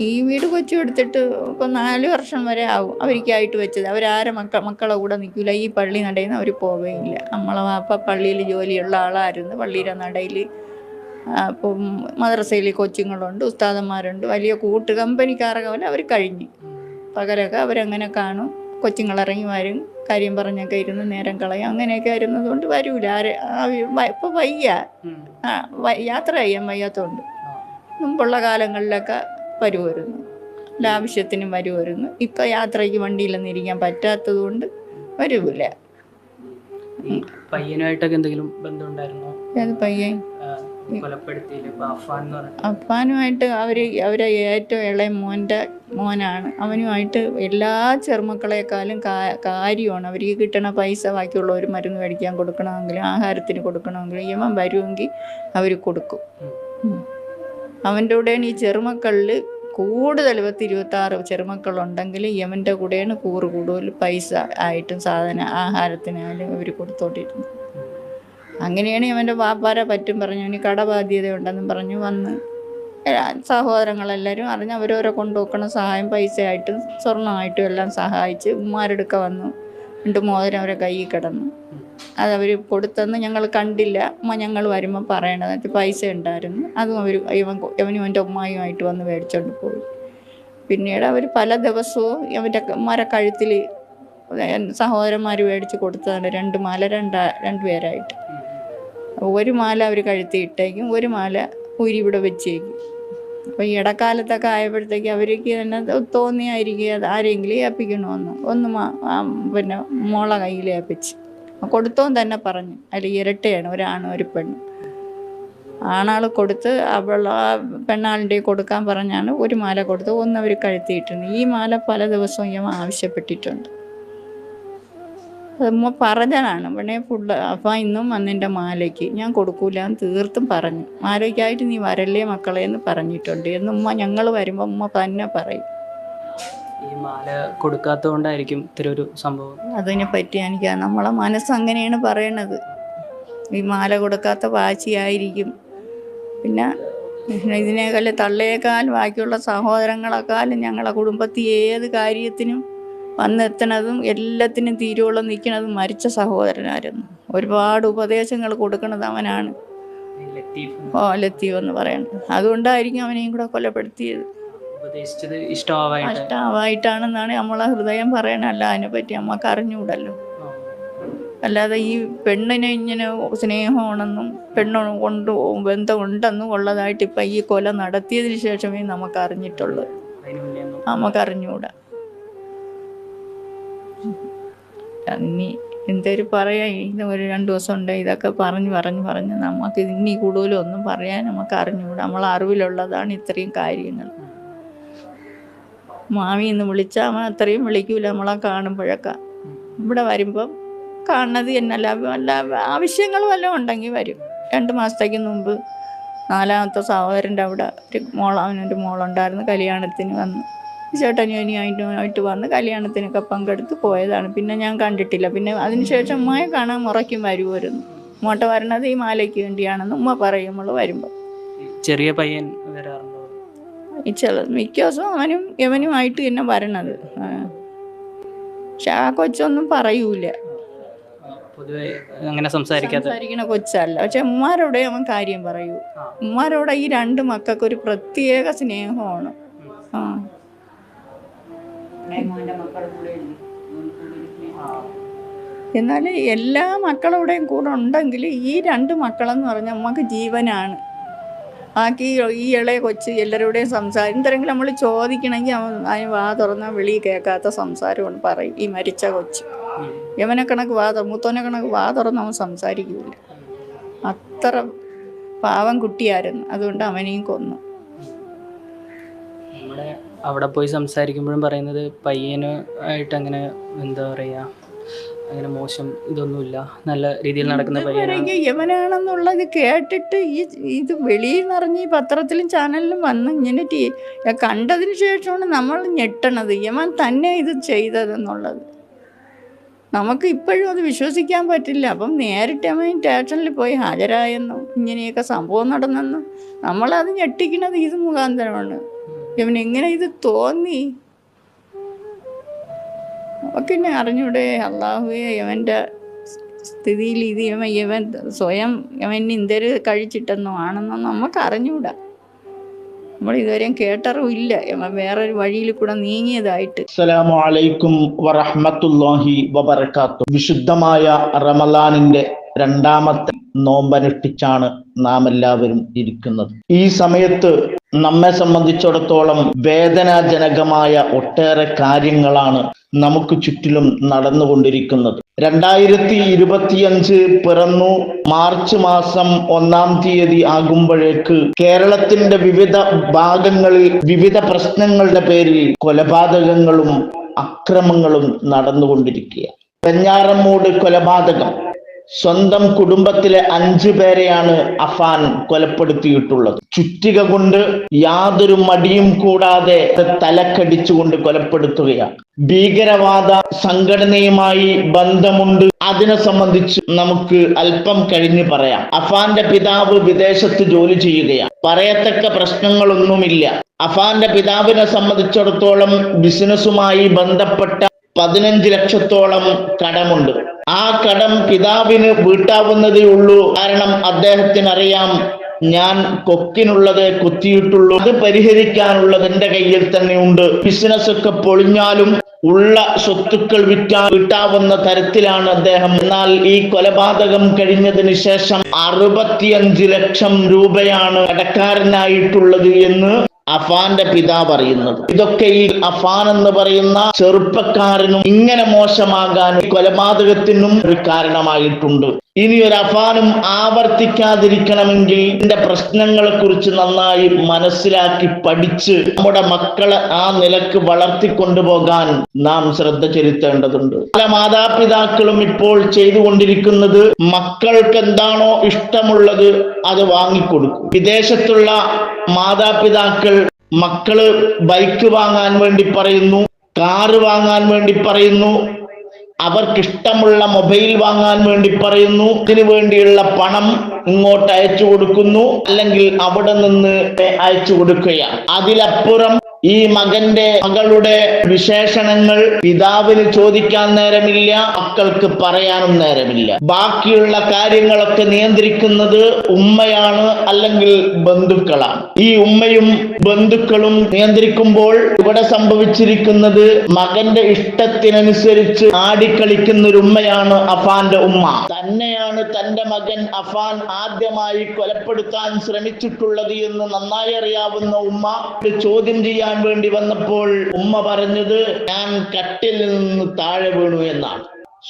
ഈ വീട് കൊച്ചു എടുത്തിട്ട് ഇപ്പം നാല് വർഷം വരെ ആവും അവർക്കായിട്ട് വെച്ചത്. അവരാരെ മക്ക മക്കളെ കൂടെ നിൽക്കില്ല ഈ പള്ളി നടയിൽ നിന്ന് അവർ പോവുകയില്ല നമ്മളെ വാപ്പ പള്ളിയിൽ ജോലിയുള്ള ആളായിരുന്നു. പള്ളിയുടെ നടയിൽ അപ്പം മദ്രസയിൽ കൊച്ചുങ്ങളുണ്ട് ഉസ്താദന്മാരുണ്ട്. വലിയ കൂട്ട് കമ്പനിക്കാരൊക്കെ പോലെ അവർ കഴിഞ്ഞു. പകരമൊക്കെ അവരങ്ങനെ കാണും. കൊച്ചുങ്ങളിറങ്ങി വരും. കാര്യം പറഞ്ഞൊക്കെ ഇരുന്ന് നേരം കളയും. അങ്ങനെയൊക്കെ ഇരുന്നതുകൊണ്ട് വരൂല. ആരെ ഇപ്പം വയ്യ. യാത്ര ചെയ്യാൻ വയ്യാത്തതുകൊണ്ട് മുമ്പുള്ള കാലങ്ങളിലൊക്കെ വരുമായിരുന്നു. എല്ലാ ആവശ്യത്തിനും വരുമായിരുന്നു. ഇപ്പം യാത്രയ്ക്ക് വണ്ടിയിലൊന്നും ഇരിക്കാൻ പറ്റാത്തത് കൊണ്ട് വരൂല പയ്യനുമായിട്ടൊക്കെ എന്തെങ്കിലും ബന്ധമുണ്ടായിരുന്നോ? ഏത് പയ്യൻ? അപ്പാനുമായിട്ട് അവർ അവരെ ഏറ്റവും ഇളയ മോന്റെ മോനാണ്. അവനുമായിട്ട് എല്ലാ ചെറുമക്കളെക്കാളും കാര്യമാണ്. അവർക്ക് കിട്ടണ പൈസ ബാക്കിയുള്ളവർ മരുന്ന് മേടിക്കാൻ കൊടുക്കണമെങ്കിലും ആഹാരത്തിന് കൊടുക്കണമെങ്കിലും ഇവൻ വരുമെങ്കിൽ അവർ കൊടുക്കും. അവന്റെ കൂടെയാണ് ഈ ചെറുമക്കളിൽ കൂടുതൽ പത്ത് ചെറുമക്കൾ ചെറുമക്കളുണ്ടെങ്കിൽ യമന്റെ കൂടെയാണ് കൂറ് കൂടുതൽ പൈസ ആയിട്ടും സാധന ആഹാരത്തിനായാലും ഇവർ കൊടുത്തോണ്ടിരുന്നത്. അങ്ങനെയാണ് യമന്റെ വാപ്പാരെ പറ്റും പറഞ്ഞു. ഇനി ഉണ്ടെന്നും പറഞ്ഞു വന്ന്. സഹോദരങ്ങളെല്ലാവരും അറിഞ്ഞ് അവരോരെ കൊണ്ടുപോക്കണ സഹായം പൈസയായിട്ടും സ്വർണമായിട്ടും എല്ലാം സഹായിച്ച് ഉമ്മാരെടുക്ക വന്നു. രണ്ട് മോതിരം അവരെ കയ്യിൽ കിടന്നു. അതവർ കൊടുത്തെന്ന് ഞങ്ങൾ കണ്ടില്ല. അമ്മ ഞങ്ങൾ വരുമ്പോൾ പറയണത് എന്നിട്ട് പൈസ ഉണ്ടായിരുന്നു. അതും അവർ ഇവൻ ഇവനും എന്റെ ഉമ്മായുമായിട്ട് വന്ന് മേടിച്ചോണ്ട് പോയി. പിന്നീട് അവർ പല ദിവസവും അവന്റെ മര കഴുത്തിൽ സഹോദരന്മാർ മേടിച്ച് കൊടുത്തതാണ്. രണ്ട് മാല രണ്ടാ രണ്ട് പേരായിട്ട്. ഒരു മാല അവർ കഴുത്തി ഇട്ടേക്കും ഒരു മാല ഊരി ഇവിടെ വെച്ചേക്കും. അപ്പോൾ ഈ ഇടക്കാലത്തൊക്കെ ആയപ്പോഴത്തേക്ക് അവർക്ക് തന്നെ തോന്നിയായിരിക്കും അത് ആരെങ്കിലും ഏൽപ്പിക്കണമെന്ന് ഒന്ന് പിന്നെ മോളെ കയ്യിൽ ഏൽപ്പിച്ച്. കൊടുത്തോൻ തന്നെ പറഞ്ഞു അതിൽ ഇരട്ടയാണ്. ഒരാണും ഒരു പെണ്ണ്. ആണാൾ കൊടുത്ത് അവൾ ആ പെണ്ണാളിന്റെ കൊടുക്കാൻ പറഞ്ഞാണ് ഒരു മാല കൊടുത്ത് ഒന്ന് അവർ കഴുത്തിയിട്ടുണ്ട് ഈ മാല പല ദിവസവും ഞാൻ ആവശ്യപ്പെട്ടിട്ടുണ്ട്. അമ്മ പറഞ്ഞതാണ് പെണ്ണെ ഫുഡ് അപ്പം ഇന്നും വന്നെന്റെ മാലയ്ക്ക്. ഞാൻ കൊടുക്കൂല എന്ന് തീർത്തും പറഞ്ഞു. മാലയ്ക്കായിട്ട് നീ വരല്ലേ മക്കളെ എന്ന് പറഞ്ഞിട്ടുണ്ട്. എന്ന് ഉമ്മ ഞങ്ങൾ വരുമ്പോൾ ഉമ്മ തന്നെ പറയും. ഈ മാല കൊടുക്കാത്തത് കൊണ്ടായിരിക്കും ഇത്തരം ഒരു സംഭവം. അതിനെ പറ്റി എനിക്ക് നമ്മളെ മനസ്സ് അങ്ങനെയാണ് പറയണത്. ഈ മാല കൊടുക്കാത്ത വാശിയായിരിക്കും. പിന്നെ ഇതിനേക്കാൾ തള്ളയേക്കാൾ ബാക്കിയുള്ള സഹോദരങ്ങളെക്കാളും ഞങ്ങളെ കുടുംബത്തിൽ ഏത് കാര്യത്തിനും വന്നെത്തണതും എല്ലാത്തിനും തീരുവോളം നിൽക്കണതും മരിച്ച സഹോദരനായിരുന്നു. ഒരുപാട് ഉപദേശങ്ങൾ കൊടുക്കണത് അവനാണ്. ഓ ലത്തീഫ് എന്ന് പറയുന്നത്. അതുകൊണ്ടായിരിക്കും അവനെയും കൂടെ കൊലപ്പെടുത്തിയത്. ഉപദേശിച്ചത് ഇഷ്ടമാവായിട്ട് കഷ്ടമായിട്ടാണെന്നാണ് നമ്മളെ ഹൃദയം പറയണല്ല അതിനെപ്പറ്റി നമ്മക്ക് അറിഞ്ഞുകൂടല്ലോ അല്ലാതെ ഈ പെണ്ണിനെ ഇങ്ങനെ സ്നേഹമാണെന്നും പെണ്ണ് കൊണ്ട് ബന്ധം ഉണ്ടെന്നും ഉള്ളതായിട്ട് ഇപ്പം ഈ കൊല നടത്തിയതിന് ശേഷമേ നമുക്ക് അറിഞ്ഞിട്ടുള്ളൂ. അതിന് മുന്നേ ഒന്നും നമുക്ക് അറിഞ്ഞുകൂടാ ഇനി എന്തൊരു പറയാ? ഇത് ഒരു രണ്ട് ദിവസം ഉണ്ട്. ഇതൊക്കെ പറഞ്ഞു പറഞ്ഞു പറഞ്ഞ് നമുക്ക് ഇനി കൂടുതലൊന്നും പറയാൻ നമുക്ക് അറിഞ്ഞുകൂടാ നമ്മളെ അറിവിലുള്ളതാണ് ഇത്രയും കാര്യങ്ങൾ. മാമി എന്ന് വിളിച്ചാൽ അവൻ അത്രയും വിളിക്കൂല നമ്മളെ കാണുമ്പോഴൊക്കെ. ഇവിടെ വരുമ്പം കാണുന്നത് എന്നല്ല വല്ല ആവശ്യങ്ങൾ വല്ലതും ഉണ്ടെങ്കിൽ വരും. രണ്ട് മാസത്തേക്ക് മുമ്പ് നാലാമത്തെ സഹോദരന്റെ അവിടെ ഒരു മോൾ അവനൊരു മോളുണ്ടായിരുന്നു കല്യാണത്തിന് വന്ന്. ആയിട്ട് വന്ന് കല്യാണത്തിനൊക്കെ പങ്കെടുത്ത് പോയതാണ്. പിന്നെ ഞാൻ കണ്ടിട്ടില്ല. പിന്നെ അതിനുശേഷം ഉമ്മയെ കാണാൻ മുറയ്ക്കും വരുമായിരുന്നു ഇങ്ങോട്ട് വരണത് ഈ മാലയ്ക്ക് വേണ്ടിയാണെന്ന് ഉമ്മ പറയും വരുമ്പോൾ ചെറിയ പയ്യൻ വരാറുണ്ടോ? ഈ ചില മിക്ക ദിവസവും അവനും യവനുമായിട്ട് തന്നെ വരണത്. പക്ഷെ ആ കൊച്ചൊന്നും പറയൂല. പൊതുവെ അങ്ങനെ സംസാരിക്കാത്ത സംസാരിക്കണ കൊച്ചല്ല. പക്ഷെ ഉമ്മാരോടെ അവൻ കാര്യം പറയൂ. ഉമ്മാരോടെ ഈ രണ്ട് മക്കൾക്ക് ഒരു പ്രത്യേക സ്നേഹമാണ്. ആ. എന്നാൽ എല്ലാ മക്കളുടെയും കൂടെ ഉണ്ടെങ്കിൽ ഈ രണ്ട് മക്കളെന്ന് പറഞ്ഞാൽ നമുക്ക് ജീവനാണ്. ബാക്കി ഈ ഇളയ കൊച്ച് എല്ലാവരുടെയും സംസാരം. എന്തെങ്കിലും നമ്മൾ ചോദിക്കണമെങ്കിൽ അവൻ അതിന് വാ തുറന്നാൽ വെളി കേൾക്കാത്ത സംസാരമാണ് പറയും. ഈ മരിച്ച കൊച്ച്. യവനെ കണക്ക് വാ മൂത്തോനെ കണക്ക് വാ തുറന്ന് അവൻ സംസാരിക്കില്ല അത്ര പാവം കുട്ടിയായിരുന്നു. അതുകൊണ്ട് അവനെയും കൊന്നു. അവിടെ പോയി സംസാരിക്കുമ്പോഴും പറയുന്നത് പയ്യന് ആയിട്ട് അങ്ങനെ എന്താ പറയുക അങ്ങനെ മോശം ഇതൊന്നുമില്ല. നല്ല രീതിയിൽ നടക്കുന്ന പയ്യനാണ്. യവനാണെന്നുള്ളത് കേട്ടിട്ട് ഈ ഇത് വെളിയിൽ നിറഞ്ഞ് ഈ പത്രത്തിലും ചാനലിലും വന്ന് ഇങ്ങനെ ടീ കണ്ടതിന് ശേഷമാണ് നമ്മൾ ഞെട്ടണത്. യവൻ തന്നെ ഇത് ചെയ്തതെന്നുള്ളത്. നമുക്ക് ഇപ്പോഴും അത് വിശ്വസിക്കാൻ പറ്റില്ല. അപ്പം നേരിട്ട് അവൻ സ്റ്റേഷനിൽ പോയി ഹാജരായെന്നും ഇങ്ങനെയൊക്കെ സംഭവം നടന്നെന്നും നമ്മളത് ഞെട്ടിക്കണത് ഇത് മുഖാന്തരമാണ്. ഇവൻ എങ്ങനെ ഇത് തോന്നി. അവക്കെന്നെ അറിഞ്ഞൂടെ അള്ളാഹുവെ ഇവന്റെ സ്ഥിതിയിൽ ഇത് ഇവൻ ഇവൻ സ്വയം ഇവൻ ഇന്ദര് കഴിച്ചിട്ടെന്നോ ആണെന്നോ നമുക്ക് അറിഞ്ഞൂടാ. നമ്മൾ ഇതുവരെയും കേട്ടറിവില്ല ഇവൻ വേറൊരു വഴിയിൽ കൂടെ നീങ്ങിയതായിട്ട്. അസ്സലാമു അലൈക്കും വറഹ്മത്തുള്ളാഹി വബറകാത്തു. വിശുദ്ധമായ റമലാനിന്റെ രണ്ടാമത്തെ നോമ്പനുഷ്ഠിച്ചാണ് നാം എല്ലാവരും ഇരിക്കുന്നത്. ഈ സമയത്ത് നമ്മെ സംബന്ധിച്ചിടത്തോളം വേദനാജനകമായ ഒട്ടേറെ കാര്യങ്ങളാണ് നമുക്ക് ചുറ്റിലും നടന്നുകൊണ്ടിരിക്കുന്നത്. രണ്ടായിരത്തി ഇരുപത്തിയഞ്ച് പിറന്നു മാർച്ച് മാസം ഒന്നാം തീയതി ആകുമ്പോഴേക്ക് കേരളത്തിന്റെ വിവിധ ഭാഗങ്ങളിൽ വിവിധ പ്രശ്നങ്ങളുടെ പേരിൽ കൊലപാതകങ്ങളും അക്രമങ്ങളും നടന്നുകൊണ്ടിരിക്കുക പെഞ്ഞാറമ്മൂട് കൊലപാതകം. സ്വന്തം കുടുംബത്തിലെ അഞ്ചു പേരെയാണ് അഫാൻ കൊലപ്പെടുത്തിയിട്ടുള്ളത്. ചുറ്റിക കൊണ്ട് യാതൊരു മടിയും കൂടാതെ തലക്കടിച്ചുകൊണ്ട് കൊലപ്പെടുത്തുകയാണ്. ഭീകരവാദ സംഘടനയുമായി ബന്ധമുണ്ട്. അതിനെ സംബന്ധിച്ച് നമുക്ക് അല്പം കഴിഞ്ഞ് പറയാം. അഫാന്റെ പിതാവ് വിദേശത്ത് ജോലി ചെയ്യുകയാണ്. പറയത്തക്ക പ്രശ്നങ്ങളൊന്നുമില്ല. അഫാന്റെ പിതാവിനെ സംബന്ധിച്ചിടത്തോളം ബിസിനസ്സുമായി ബന്ധപ്പെട്ട പതിനഞ്ച് ലക്ഷത്തോളം കടമുണ്ട്. ആ കടം പിതാവിന് വീട്ടാവുന്നതേ ഉള്ളൂ. കാരണം അദ്ദേഹത്തിന് അറിയാം ഞാൻ കൊക്കിനുള്ളത് കുത്തിയിട്ടുള്ളൂ. അത് പരിഹരിക്കാനുള്ളത് എന്റെ കയ്യിൽ തന്നെ ഉണ്ട്. ബിസിനസ് ഒക്കെ പൊളിഞ്ഞാലും ഉള്ള സ്വത്തുക്കൾ വിറ്റാ വിട്ടാവുന്ന തരത്തിലാണ് അദ്ദേഹം. എന്നാൽ ഈ കൊലപാതകം കഴിഞ്ഞതിന് ശേഷം അറുപത്തിയഞ്ച് ലക്ഷം രൂപയാണ് കടക്കാരനായിട്ടുള്ളത് എന്ന് അഫാന്റെ പിതാ പറയുന്നത്. ഇതൊക്കെ ഈ അഫാൻ എന്ന് പറയുന്ന ചെറുപ്പക്കാരനും ഇങ്ങനെ മോശമാകാൻ കൊലപാതകത്തിനും ഒരു കാരണമായിട്ടുണ്ട്. ഇനി ഒരു അഫാനും ആവർത്തിക്കാതിരിക്കണമെങ്കിൽ ഇതിന്റെ പ്രശ്നങ്ങളെ കുറിച്ച് നന്നായി മനസ്സിലാക്കി പഠിച്ച് നമ്മുടെ മക്കളെ ആ നിലയ്ക്ക് വളർത്തിക്കൊണ്ടുപോകാൻ നാം ശ്രദ്ധ ചെലുത്തേണ്ടതുണ്ട്. പല മാതാപിതാക്കളും ഇപ്പോൾ ചെയ്തുകൊണ്ടിരിക്കുന്നത് മക്കൾക്ക് എന്താണോ ഇഷ്ടമുള്ളത് അത് വാങ്ങിക്കൊടുക്കും. വിദേശത്തുള്ള മാതാപിതാക്കൾ മക്കൾ ബൈക്ക് വാങ്ങാൻ വേണ്ടി പറയുന്നു കാറ് വാങ്ങാൻ വേണ്ടി പറയുന്നു അവർക്കിഷ്ടമുള്ള മൊബൈൽ വാങ്ങാൻ വേണ്ടി പറയുന്നു. ഇതിനു വേണ്ടിയുള്ള പണം ഇങ്ങോട്ട് അയച്ചു കൊടുക്കുന്നു. അല്ലെങ്കിൽ അവിടെ നിന്ന് അയച്ചു കൊടുക്കുകയാണ്. അതിലപ്പുറം ഈ മകന്റെ മകളുടെ വിശേഷണങ്ങൾ പിതാവിന് ചോദിക്കാൻ നേരമില്ല മക്കൾക്ക് പറയാനും നേരമില്ല. ബാക്കിയുള്ള കാര്യങ്ങളൊക്കെ നിയന്ത്രിക്കുന്നത് ഉമ്മയാണ് അല്ലെങ്കിൽ ബന്ധുക്കളാണ്. ഈ ഉമ്മയും ബന്ധുക്കളും നിയന്ത്രിക്കുമ്പോൾ ഇവിടെ സംഭവിച്ചിരിക്കുന്നത് മകന്റെ ഇഷ്ടത്തിനനുസരിച്ച് ആടിക്കളിക്കുന്ന ഒരു ഉമ്മയാണ് അഫാന്റെ ഉമ്മ. തന്നെയാണ് തന്റെ മകൻ അഫാൻ ആദ്യമായി കൊലപ്പെടുത്താൻ ശ്രമിച്ചിട്ടുള്ളത് എന്ന് നന്നായി അറിയാവുന്ന ഉമ്മ ചോദ്യം ചെയ്യാൻ വേണ്ടി വന്നപ്പോൾ ഉമ്മ പറഞ്ഞത് ഞാൻ കട്ടിൽ നിന്ന് താഴെ വീണു എന്നാണ്.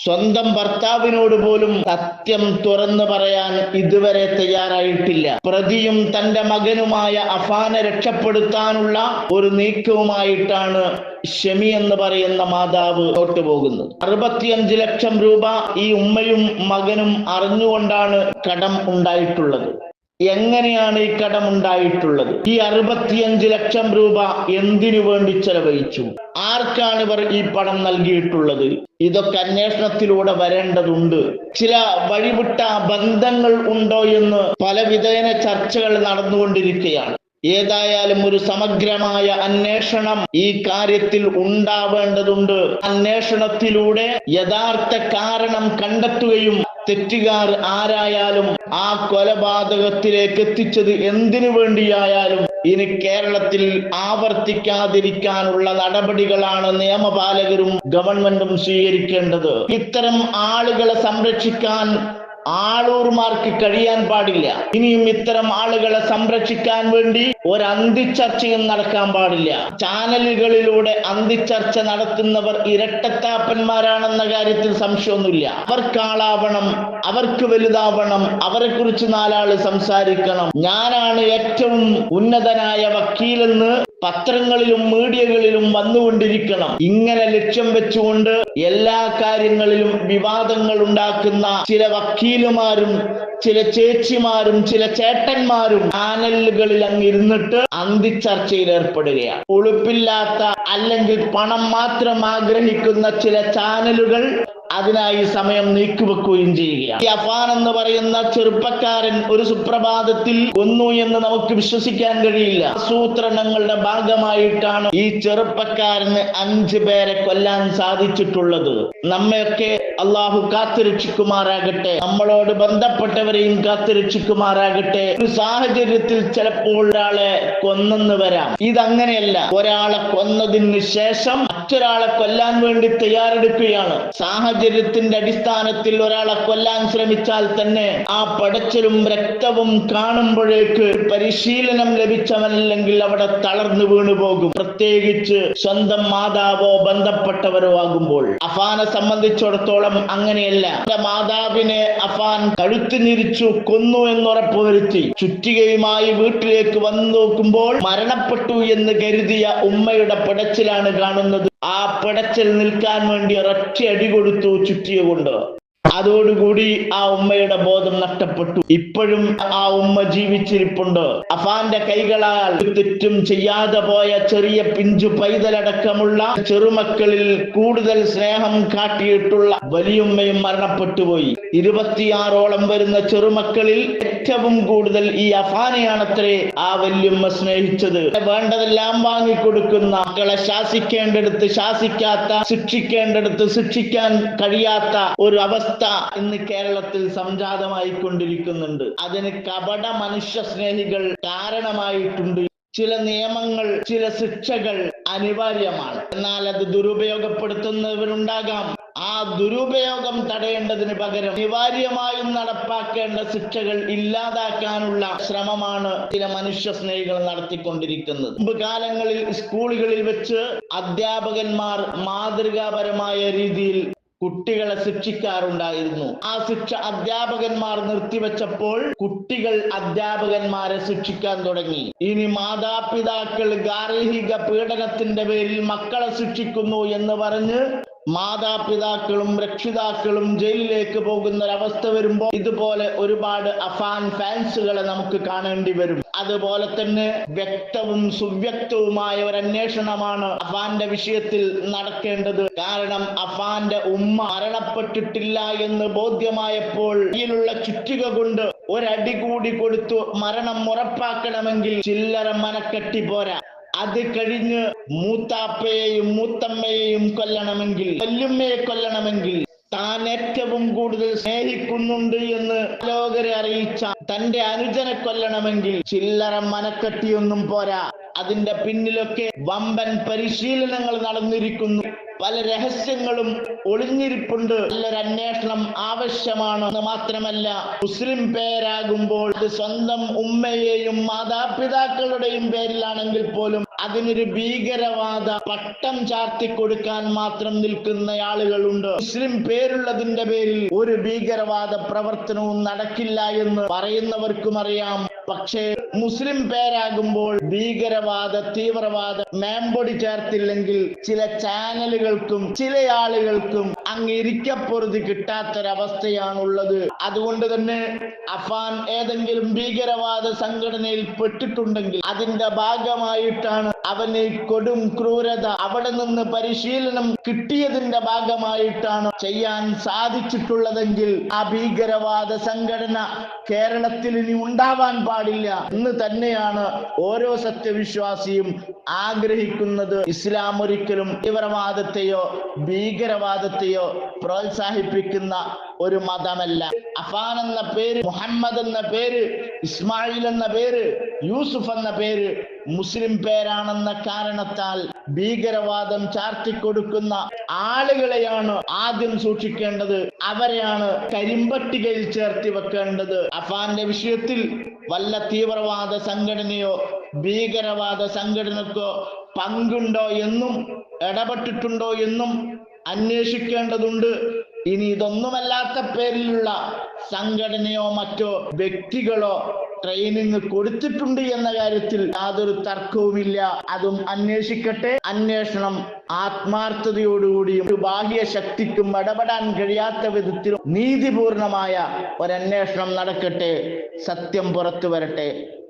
സ്വന്തം ഭർത്താവിനോട് പോലും സത്യം തുറന്നു പറയാൻ ഇതുവരെ തയ്യാറായിട്ടില്ല. പ്രതിയും തന്റെ മകനുമായ അഫാനെ രക്ഷപ്പെടുത്താനുള്ള ഒരു നീക്കവുമായിട്ടാണ് ഷമി എന്ന് പറയുന്ന മാതാവ് തോട്ടുപോകുന്നത് പോകുന്നത്. അറുപത്തിയഞ്ച് ലക്ഷം രൂപ ഈ ഉമ്മയും മകനും അറിഞ്ഞുകൊണ്ടാണ് കടം ഉണ്ടായിട്ടുള്ളത്. എങ്ങനെയാണ് ഈ കടം ഉണ്ടായിട്ടുള്ളത്? ഈ അറുപത്തിയഞ്ച് ലക്ഷം രൂപ എന്തിനു വേണ്ടി ചെലവഴിച്ചു? ആർക്കാണ് ഇവർ ഈ പണം നൽകിയിട്ടുള്ളത്? ഇതൊക്കെ അന്വേഷണത്തിലൂടെ വരേണ്ടതുണ്ട്. ചില വഴിവിട്ട ബന്ധങ്ങൾ ഉണ്ടോ എന്ന് പല വിധേന ചർച്ചകൾ നടന്നുകൊണ്ടിരിക്കുകയാണ്. ഏതായാലും ഒരു സമഗ്രമായ അന്വേഷണം ഈ കാര്യത്തിൽ ഉണ്ടാവേണ്ടതുണ്ട്. അന്വേഷണത്തിലൂടെ യഥാർത്ഥ കാരണം കണ്ടെത്തുകയും തെറ്റുകാർ ആരായാലും ആ കൊലപാതകത്തിലേക്ക് എത്തിച്ചത് എന്തിനു വേണ്ടിയായാലും ഇനി കേരളത്തിൽ ആവർത്തിക്കാതിരിക്കാനുള്ള നടപടികളാണ് നിയമപാലകരും ഗവൺമെന്റും സ്വീകരിക്കേണ്ടത്. ഇത്തരം ആളുകളെ സംരക്ഷിക്കാൻ ആളൂർമാർക്ക് കഴിയാൻ പാടില്ല. ഇനിയും ഇത്തരം ആളുകളെ സംരക്ഷിക്കാൻ വേണ്ടി ഒരു അന്തിച്ചർച്ചയും നടക്കാൻ പാടില്ല. ചാനലുകളിലൂടെ അന്തിച്ചർച്ച നടത്തുന്നവർ ഇരട്ടത്താപ്പന്മാരാണെന്ന കാര്യത്തിൽ സംശയമൊന്നുമില്ല. അവർക്ക് ആളാവണം അവർക്ക് വലുതാവണം അവരെ കുറിച്ച് നാലാൾ സംസാരിക്കണം. ഞാനാണ് ഏറ്റവും ഉന്നതനായ വക്കീലെന്ന് പത്രങ്ങളിലും മീഡിയകളിലും വന്നുകൊണ്ടിരിക്കണം. ഇങ്ങനെ ലക്ഷ്യം വെച്ചുകൊണ്ട് എല്ലാ കാര്യങ്ങളിലും വിവാദങ്ങൾ ഉണ്ടാക്കുന്ന ചില വക്കീലുമാരും ചില ചേച്ചിമാരും ചില ചേട്ടന്മാരും ചാനലുകളിൽ അങ്ങ് ഇരുന്നിട്ട് അന്തിച്ചർച്ചയിൽ ഏർപ്പെടുകയാണ്. ഉളുപ്പില്ലാത്ത അല്ലെങ്കിൽ പണം മാത്രം ആഗ്രഹിക്കുന്ന ചില ചാനലുകൾ അതിനായി സമയം നീക്കിവെക്കുകയും ചെയ്യുകയാണ്. അഫാൻ എന്ന് പറയുന്ന ചെറുപ്പക്കാരൻ ഒരു സുപ്രഭാതത്തിൽ കൊന്നു എന്ന് നമുക്ക് വിശ്വസിക്കാൻ കഴിയില്ല. ആസൂത്രണങ്ങളുടെ ഭാഗമായിട്ടാണ് ഈ ചെറുപ്പക്കാരന് അഞ്ചു പേരെ കൊല്ലാൻ സാധിച്ചിട്ടുള്ളത്. നമ്മയൊക്കെ അള്ളാഹു കാത്തുരക്ഷിക്കുമാറാകട്ടെ. നമ്മളോട് ബന്ധപ്പെട്ടവരെയും കാത്തുരക്ഷിക്കുമാറാകട്ടെ. ഒരു സാഹചര്യത്തിൽ ചിലപ്പോൾ ഒരാളെ കൊന്നെന്ന് വരാം. ഇതങ്ങനെയല്ല. ഒരാളെ കൊന്നതിന് ശേഷം മറ്റൊരാളെ കൊല്ലാൻ വേണ്ടി തയ്യാറെടുക്കുകയാണ്. സാഹചര്യത്തിന്റെ അടിസ്ഥാനത്തിൽ ഒരാളെ കൊല്ലാൻ ശ്രമിച്ചാൽ തന്നെ ആ പടച്ചലും രക്തവും കാണുമ്പോഴേക്ക് പരിശീലനം ലഭിച്ചവനല്ലെങ്കിൽ അവിടെ തളർന്നു വീണു പോകും. പ്രത്യേകിച്ച് സ്വന്തം മാതാവോ ബന്ധപ്പെട്ടവരോ ആകുമ്പോൾ. അഫാനെ സംബന്ധിച്ചിടത്തോളം അങ്ങനെയല്ല. തന്റെ മാതാവിനെ അഫാൻ കഴുത്ത് നിരിച്ചു കൊന്നു എന്നുറപ്പുവരുത്തി ചുറ്റികയുമായി വീട്ടിലേക്ക് വന്നു നോക്കുമ്പോൾ മരണപ്പെട്ടു എന്ന് കരുതിയ ഉമ്മയുടെ പടച്ചിലാണ് കാണുന്നത്. ആ പിടച്ചിൽ നിൽക്കാൻ വേണ്ടി ഒരൊറ്റ അടി കൊടുത്തു ചുറ്റിയ കൊണ്ട് അതോടുകൂടി ആ ഉമ്മയുടെ ബോധം നഷ്ടപ്പെട്ടു. ഇപ്പോഴും ആ ഉമ്മ ജീവിച്ചിരിപ്പുണ്ട്. അഫാന്റെ കൈകളാൽ തെറ്റും ചെയ്യാതെ പോയ ചെറിയ പിഞ്ചു പൈതലടക്കമുള്ള ചെറുമക്കളിൽ കൂടുതൽ സ്നേഹം കാട്ടിയിട്ടുള്ള വലിയുമ്മയും മരണപ്പെട്ടുപോയി. ഇരുപത്തിയാറോളം വരുന്ന ചെറുമക്കളിൽ ഏറ്റവും കൂടുതൽ ഈ അഫാനെയാണത്രേ ആ വല്യമ്മ സ്നേഹിച്ചത്. വേണ്ടതെല്ലാം വാങ്ങിക്കൊടുക്കുന്ന മക്കളെ ശാസിക്കേണ്ടടുത്ത് ശാസിക്കാത്ത ശിക്ഷിക്കേണ്ടടുത്ത് ശിക്ഷിക്കാൻ കഴിയാത്ത ഒരു അവസ്ഥ ഇന്ന് കേരളത്തിൽ സംജാതമായി കൊണ്ടിരിക്കുന്നുണ്ട് അതിന് കപട മനുഷ്യ സ്നേഹികൾ കാരണമായിട്ടുണ്ട്. ചില നിയമങ്ങൾ ചില ശിക്ഷകൾ അനിവാര്യമാണ്. എന്നാൽ അത് ദുരുപയോഗപ്പെടുത്തുന്നവരുണ്ടാകാം. ആ ദുരുപയോഗം തടയേണ്ടതിന് പകരം അനിവാര്യമായും നടപ്പാക്കേണ്ട ശിക്ഷകൾ ഇല്ലാതാക്കാനുള്ള ശ്രമമാണ് ചില മനുഷ്യ സ്നേഹികൾ നടത്തിക്കൊണ്ടിരിക്കുന്നത്. മുമ്പ് കാലങ്ങളിൽ സ്കൂളുകളിൽ വെച്ച് അധ്യാപകന്മാർ മാതൃകാപരമായ രീതിയിൽ കുട്ടികളെ ശിക്ഷിക്കാറുണ്ടായിരുന്നു. ആ ശിക്ഷ അധ്യാപകന്മാർ നിർത്തിവെച്ചപ്പോൾ കുട്ടികൾ അധ്യാപകന്മാരെ ശിക്ഷിക്കാൻ തുടങ്ങി. ഇനി മാതാപിതാക്കൾ ഗാർഹിക പീഡനത്തിന്റെ പേരിൽ മക്കളെ ശിക്ഷിക്കുന്നു എന്ന് പറഞ്ഞ് മാതാപിതാക്കളും രക്ഷിതാക്കളും ജയിലിലേക്ക് പോകുന്ന ഒരവസ്ഥ വരുമ്പോൾ ഇതുപോലെ ഒരുപാട് അഫാൻ ഫാൻസുകളെ നമുക്ക് കാണേണ്ടി വരും. അതുപോലെ തന്നെ വ്യക്തവും സുവ്യക്തവുമായ ഒരു അന്വേഷണമാണ് അഫാന്റെ വിഷയത്തിൽ നടക്കേണ്ടത്. കാരണം അഫാന്റെ ഉമ്മ മരണപ്പെട്ടിട്ടില്ല എന്ന് ബോധ്യമായപ്പോൾ ഇതിലുള്ള ചുറ്റിക കൊണ്ട് ഒരടി കൂടി കൊടുത്തു മരണം ഉറപ്പാക്കണമെങ്കിൽ ചില്ലറ മനക്കെട്ടി പോരാ. അത് കഴിഞ്ഞ് മൂത്താപ്പയെയും മൂത്തമ്മയെയും കൊല്ലണമെങ്കിൽ കൊല്ലുമ്മയെ കൊല്ലണമെങ്കിൽ താൻ ഏറ്റവും കൂടുതൽ സ്നേഹിക്കുന്നുണ്ട് എന്ന് ലോകരെ അറിയിച്ച തന്റെ അനുജനെ കൊല്ലണമെങ്കിൽ ചില്ലറ മനക്കെട്ടിയൊന്നും പോരാ. അതിന്റെ പിന്നിലൊക്കെ വമ്പൻ പരിശീലനങ്ങൾ നടന്നിരിക്കുന്നു. പല രഹസ്യങ്ങളും ഒളിഞ്ഞിരിപ്പുണ്ട്. നല്ലൊരു അന്വേഷണം ആവശ്യമാണ്. എന്ന് മാത്രമല്ല മുസ്ലിം പേരാകുമ്പോൾ അത് സ്വന്തം ഉമ്മയെയും മാതാപിതാക്കളുടെയും പേരിലാണെങ്കിൽ പോലും അതിനൊരു ഭീകരവാദ പട്ടം ചാർത്തി കൊടുക്കാൻ മാത്രം നിൽക്കുന്ന ആളുകളുണ്ട് മുസ്ലിം പേരുള്ളതിന്റെ പേരിൽ ഒരു ഭീകരവാദ പ്രവർത്തനവും നടക്കില്ല എന്ന് പറയുന്നവർക്കും അറിയാം. പക്ഷേ മുസ്ലിം പേരാകുമ്പോൾ ഭീകരവാദ തീവ്രവാദ മേമ്പൊടി ചേർത്തില്ലെങ്കിൽ ചില ചാനലുകൾക്കും ചില ആളുകൾക്കും അങ്ങിരിക്കപ്പൊറുതി കിട്ടാത്തൊരവസ്ഥയാണുള്ളത്. അതുകൊണ്ട് തന്നെ അഫാൻ ഏതെങ്കിലും ഭീകരവാദ സംഘടനയിൽ പെട്ടിട്ടുണ്ടെങ്കിൽ അതിന്റെ ഭാഗമായിട്ടാണ് അവന് കൊടും ക്രൂരത അവിടെ നിന്ന് പരിശീലനം കിട്ടിയതിന്റെ ഭാഗമായിട്ടാണ് ചെയ്യാൻ സാധിച്ചിട്ടുള്ളതെങ്കിൽ ആ ഭീകരവാദ സംഘടന കേരളത്തിൽ ഇനി ഉണ്ടാവാൻ പാടില്ല. എന്ന് തന്നെയാണ് ഓരോ സത്യവിശ്വാസിയും ആഗ്രഹിക്കുന്നത് ഇസ്ലാം ഒരിക്കലും തീവ്രവാദത്തെയോ ഭീകരവാദത്തെയോ പ്രോത്സാഹിപ്പിക്കുന്ന ഒരു മതമല്ല. അഫാൻ എന്ന പേര് മുഹമ്മദ് എന്ന പേര് ഇസ്മായിൽ എന്ന പേര് യൂസുഫ് എന്ന പേര് മുസ്ലിം പേരാണെന്ന കാരണത്താൽ ഭീകരവാദം ചാർത്തിക്കൊടുക്കുന്ന ആളുകളെയാണ് ആദ്യം സൂക്ഷിക്കേണ്ടത്. അവരെയാണ് കരിമ്പട്ടികയിൽ ചേർത്തി വെക്കേണ്ടത്. അഫാന്റെ വിഷയത്തിൽ വല്ല തീവ്രവാദ സംഘടനയോ ഭീകരവാദ സംഘടനക്കോ പങ്കുണ്ടോ എന്നും ഇടപെട്ടിട്ടുണ്ടോ എന്നും അന്വേഷിക്കേണ്ടതുണ്ട്. ഇനി ഇതൊന്നുമല്ലാത്ത പേരിലുള്ള സംഘടനയോ മറ്റോ വ്യക്തികളോ ട്രെയിനിങ് കൊടുത്തിട്ടുണ്ട് എന്ന കാര്യത്തിൽ യാതൊരു തർക്കവുമില്ല. അതും അന്വേഷിക്കട്ടെ. അന്വേഷണം ആത്മാർത്ഥതയോടുകൂടിയും ഒരു ബാഹ്യ ശക്തിക്കും ഇടപെടാൻ കഴിയാത്ത വിധത്തിലും നീതിപൂർണമായ ഒരന്വേഷണം നടക്കട്ടെ. സത്യം പുറത്തു വരട്ടെ.